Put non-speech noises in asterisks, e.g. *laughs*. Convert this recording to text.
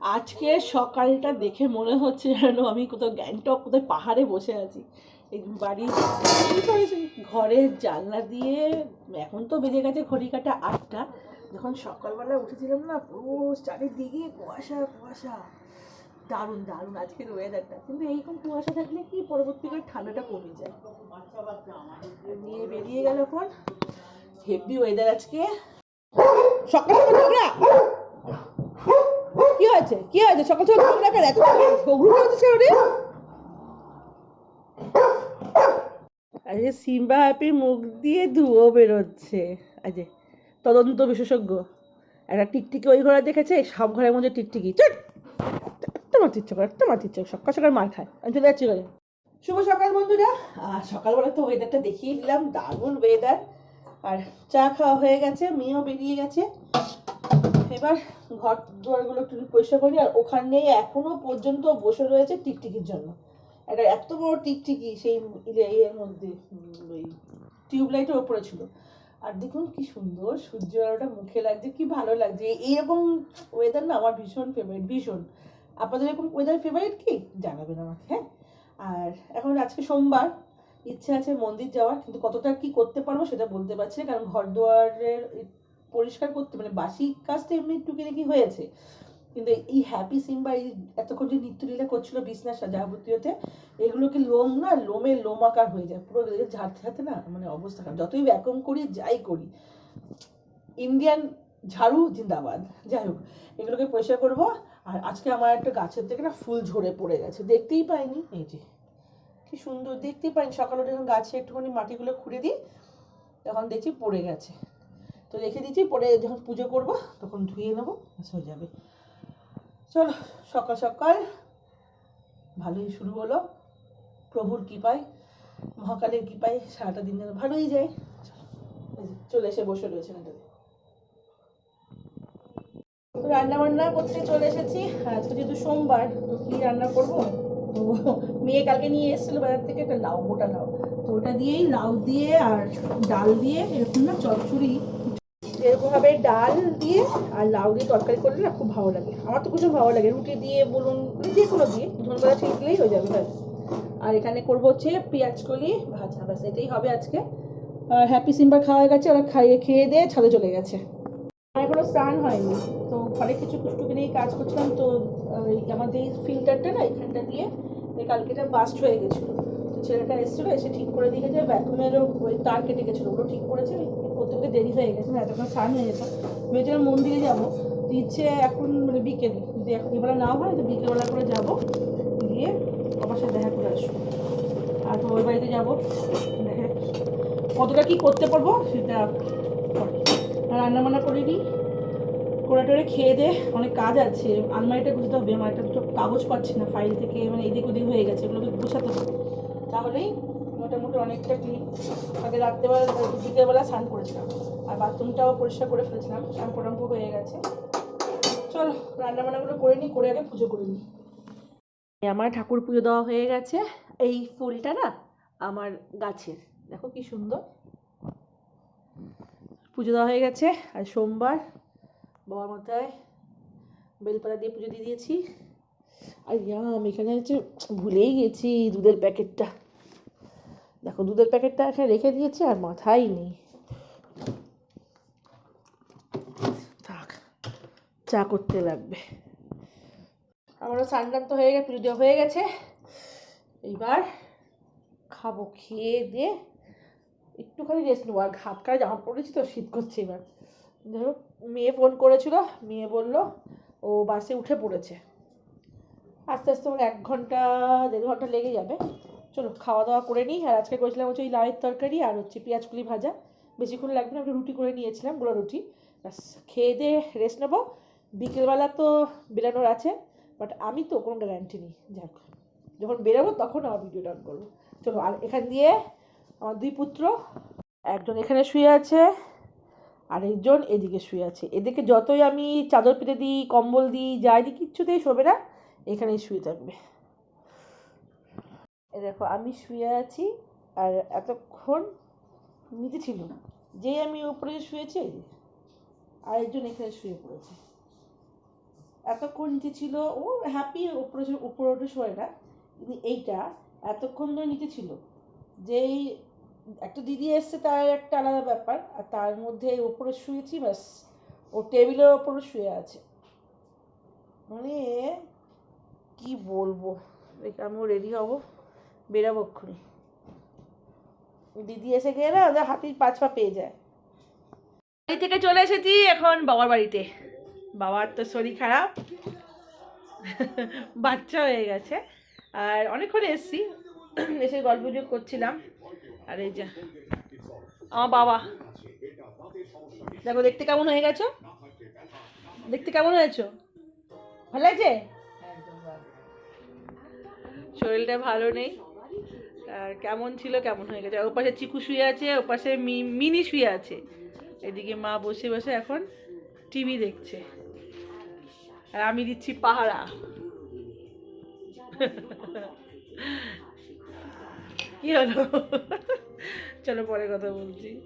আজকে সকালটা দেখে মনে হচ্ছে যেন আমি কোথাও গ্যাংটক, কোথায় পাহাড়ে বসে আছি। এই বাড়ি ঘরের জানলা দিয়ে এখন তো বেজে গেছে ঘড়ি কাটা আটটা। যখন সকালবেলা উঠেছিলাম না, পুরো চারিদিকে কুয়াশা কুয়াশা। দারুণ দারুণ আজকের ওয়েদারটা কিন্তু এইরকম কুয়াশা থাকলে কি পরবর্তীকালে ঠান্ডাটা কমে যায়? নিয়ে বেরিয়ে গেল এখন। হেভি ওয়েদার আজকে। সকাল সকাল হয়েছে কি হয়েছে সকাল সকাল ঝগড়া এত আজকে সিম্বা হ্যাপির মুখ দিয়ে ধুয়ো বেরোচ্ছে। আজকে তদন্ত বিশেষজ্ঞ। একটা টিকটিকি ওই ঘরে দেখেছে সব ঘরের মধ্যে টিকটিকি। চট তোমার ইচ্ছে করে তোমার ইচ্ছে করে। সকাল সকাল মার খায়। আমি চলে যাচ্ছি ঘরে। শুভ সকাল বন্ধুরা। আর সকালবেলা তো ওয়েদারটা দেখিয়ে দিলাম। দারুণ ওয়েদার আর চা খাওয়া হয়ে গেছে মেয়েও বেরিয়ে গেছে। এবার ঘর দুয়ারগুলো একটু পরিষ্কার করি আর ওখানে এখনও পর্যন্ত বসে রয়েছে টিকটিকির জন্য। একটা এত বড় টিকটিকি সেই ইয়ের মধ্যে ওই টিউবলাইটের ওপরে ছিল। আর দেখুন কি সুন্দর সূর্য আলোটা মুখে লাগছে, কি ভালো লাগছে। এইরকম ওয়েদার না আমার ভীষণ ফেভারিট ভীষণ। আপনাদের এরকম ওয়েদার ফেভারিট কি? জানাবেন আমাকে হ্যাঁ? আর এখন আজকে সোমবার, ইচ্ছে আছে মন্দির যাওয়ার, কিন্তু কতটা কি করতে পারব সেটা বলতে পারছি না, কারণ ঘর দুয়ারের পরিষ্কার করতে মানে বাসি কাজটা এমনি টুকিটাকি হয়েছে? কিন্তু এই হ্যাপি সিম্বা এই এতক্ষণ যে নৃত্যলীলা করছিল বিছনা যাবতীয়তে এগুলোকে লোম না? লোমে লোম আকার হয়ে যায়। পুরো ঝাড়তে ঝাড়তে না মানে অবস্থা খারাপ। যতই ভ্যাকুম করি, যাই করি। ইন্ডিয়ান ঝাড়ু জিন্দাবাদ। যাই হোক, এগুলোকে পরিষ্কার করব। আর আজকে আমার একটা গাছের থেকে না ফুল ঝরে পড়ে গেছে। দেখতেই পাইনি। এই যে, কি সুন্দর। দেখতেই পাইনি। সকালে যখন গাছে একটুখানি মাটিগুলো খুঁড়ে দিই, তখন দেখছি পড়ে গেছে। তো রেখে দিচ্ছি পরে যখন পুজো করব তখন ধুয়ে নেব হয়ে যাবে। চলো সকাল সকাল ভালোই শুরু হলো। প্রভুর কৃপায় মহাকালের কৃপায় সারাটা দিন যেন ভালোই যায়। চলো, এসে বসে রয়েছে রান্না বান্না করতে চলে এসেছি। আজকে যেহেতু সোমবার কি রান্না করব? মেয়ে কালকে নিয়ে এসেছিল বাজার থেকে একটা লাউ মোটা লাউ। তো ওটা দিয়েই লাউ দিয়ে আর ডাল দিয়ে এরকম না চচ্চড়ি এরকমভাবে ডাল দিয়ে আর লাউ দিয়ে তরকারি করলে না খুব ভালো লাগে। আমার তো ভীষণ ভালো লাগে। রুটি দিয়ে বলুন মানে যে কোনো দিয়ে ধনেপাতা ছিটলেই হয়ে যাবে, ব্যাস। আর এখানে করব হচ্ছে পেঁয়াজ কলি, ভাজা, ব্যাস, এটাই হবে আজকে। আর হ্যাপি সিম্বার খাওয়া গেছে, ওরা খাইয়ে খেয়ে দিয়ে ছাদে চলে গেছে। এখনও স্নান হয়নি, তো ঘরে কিছু টুকটুকি নিয়ে কাজ করছিলাম, তো আমাদের এই ফিল্টারটা না, এখানটা দিয়ে, এই কালকে এটা বাস্ট হয়ে গেছিল। ছেলেটা এসেছিল, এসে ঠিক করে দিয়ে গেছে ভ্যাকুমেরও ওই তার কেটে গেছিল, ওগুলো ঠিক করেছে করতে করতে দেরি হয়ে গেছে, না, এতক্ষণ স্নান হয়ে যেত ভেবেছিলাম মন্দিরে যাব তো ইচ্ছে এখন মানে বিকেলে, যদি এখন এবেলা না হয়, তো বিকেলবেলা করে যাব, গিয়ে আমার সাথে দেখা করে আসব। আর তো ওই বাড়িতে যাব, দেখে কতটা কি করতে পারব, সেটা রান্না বান্না করে নিই করে টোরে খেয়ে দে, অনেক কাজ আছে, আলমারিটা গুছতে হবে, আমার একটা দুটো কাগজ পাচ্ছি না, ফাইল থেকে মানে এদিক ওদিক হয়ে গেছে, এগুলোকে গুছাতে হবে। তাহলেই মোটামুটি অনেকটা ক্লিন আগে রাত্রেবেলা বিকেলবেলা স্নান করেছিলাম। আর বাথরুমটাও পরিষ্কার করে ফেলেছিলাম। শ্যাম্পু ট্যাম্পু হয়ে গেছে। চলো রান্না বান্নাগুলো করে নিই করে আগে পুজো করে নিই আমার ঠাকুর পুজো দেওয়া হয়ে গেছে। এই ফুলটা না, আমার গাছের। দেখো কি সুন্দর। পুজো দেওয়া হয়ে গেছে। আর সোমবার বাবার মাথায় বেলপাতা দিয়ে পুজো দিয়ে দিয়েছি। আর ইয়াম এখানে হচ্ছে ভুলেই গেছি দুধের প্যাকেটটা। দেখো, দুধের প্যাকেটটা এখানে রেখে দিয়েছি আর মাথায় নেই। থাক, চা করতে লাগবে। আমারও স্নান তো হয়ে গেছে, পুজো হয়ে গেছে। এইবার খাব, খেয়ে দিয়ে একটুখানি রেস্ট নেব। আর কাটা জামা পড়েছি তো, শীত করছে এবার। হোক, মেয়ে ফোন করেছিল, মেয়ে বলল, ও বাসে উঠে পড়েছে। আস্তে আস্তে আমার এক ঘণ্টা, দেড় ঘণ্টা লেগে যাবে। চলো, খাওয়া দাওয়া করে নিই। আর আজকে করেছিলাম হচ্ছে ওই লাউয়ের তরকারি আর হচ্ছে পেঁয়াজ কুলি ভাজা। বেশিক্ষণ লাগবে না একটা রুটি করে নিয়েছিলাম গুঁড়ো রুটি। ব্যাস, খেয়ে দিয়ে রেস্ট নেব। বিকেলবেলা তো বেরানোর আছে বাট আমি তো কোনো গ্যারান্টি নেই। যাক, যখন বেরোবো তখন আমার ভিডিও ডাউন করব। চলো, আর এখান দিয়ে আমার দুই পুত্র, একজন এখানে শুয়ে আছে, আরেকজন এদিকে শুয়ে আছে। এদিকে যতই আমি চাদর পেতে দিই, কম্বল দিই, যাই দিই কিচ্ছুতেই শোবে না। এখানেই শুয়ে থাকবে। দেখো, আমি শুয়ে আছি আর এতক্ষণ নিচে ছিল যেই আমি উপরে শুয়েছি, আরেকজন এখানে শুয়ে পড়েছে। এতক্ষণ নিচে ছিল, ও হ্যাপি উপরে উপরে উঠে শোয় না, কিন্তু এইটা এতক্ষণ ধরে নিচে ছিল। যেই একটা দিদি এসছে, তার একটা আলাদা ব্যাপার, আর তার মধ্যে উপরে শুয়েছি, ব্যাস, ও টেবিলের ওপরে শুয়ে আছে। মানে কি বলব? আমিও রেডি হব। বেরাবো এক্ষুনি। দিদি এসে গিয়ে না ওদের হাতির পাঁচ পা পেয়ে যায়। বাড়ি থেকে চলে এসেছি এখন বাবার বাড়িতে। বাবার তো শরীর খারাপ। *laughs* বাচ্চা হয়ে গেছে। আর অনেকক্ষণ এসছি। এসে গল্প করছিলাম। আর এই যে, আমার বাবা। দেখো, দেখতে কেমন হয়ে গেছো? দেখতে কেমন হয়েছো? ভালো লাগছে শরীরটা ভালো নেই। আর কেমন ছিল কেমন হয়ে গেছে। ওপাশে চিকু শুয়ে আছে, ওপাশে মিনি শুয়ে আছে। এদিকে মা বসে বসে এখন টিভি দেখছে। আর আমি দিচ্ছি পাহারা। *laughs* কি হলো? *laughs* চলো পরে কথা বলছি।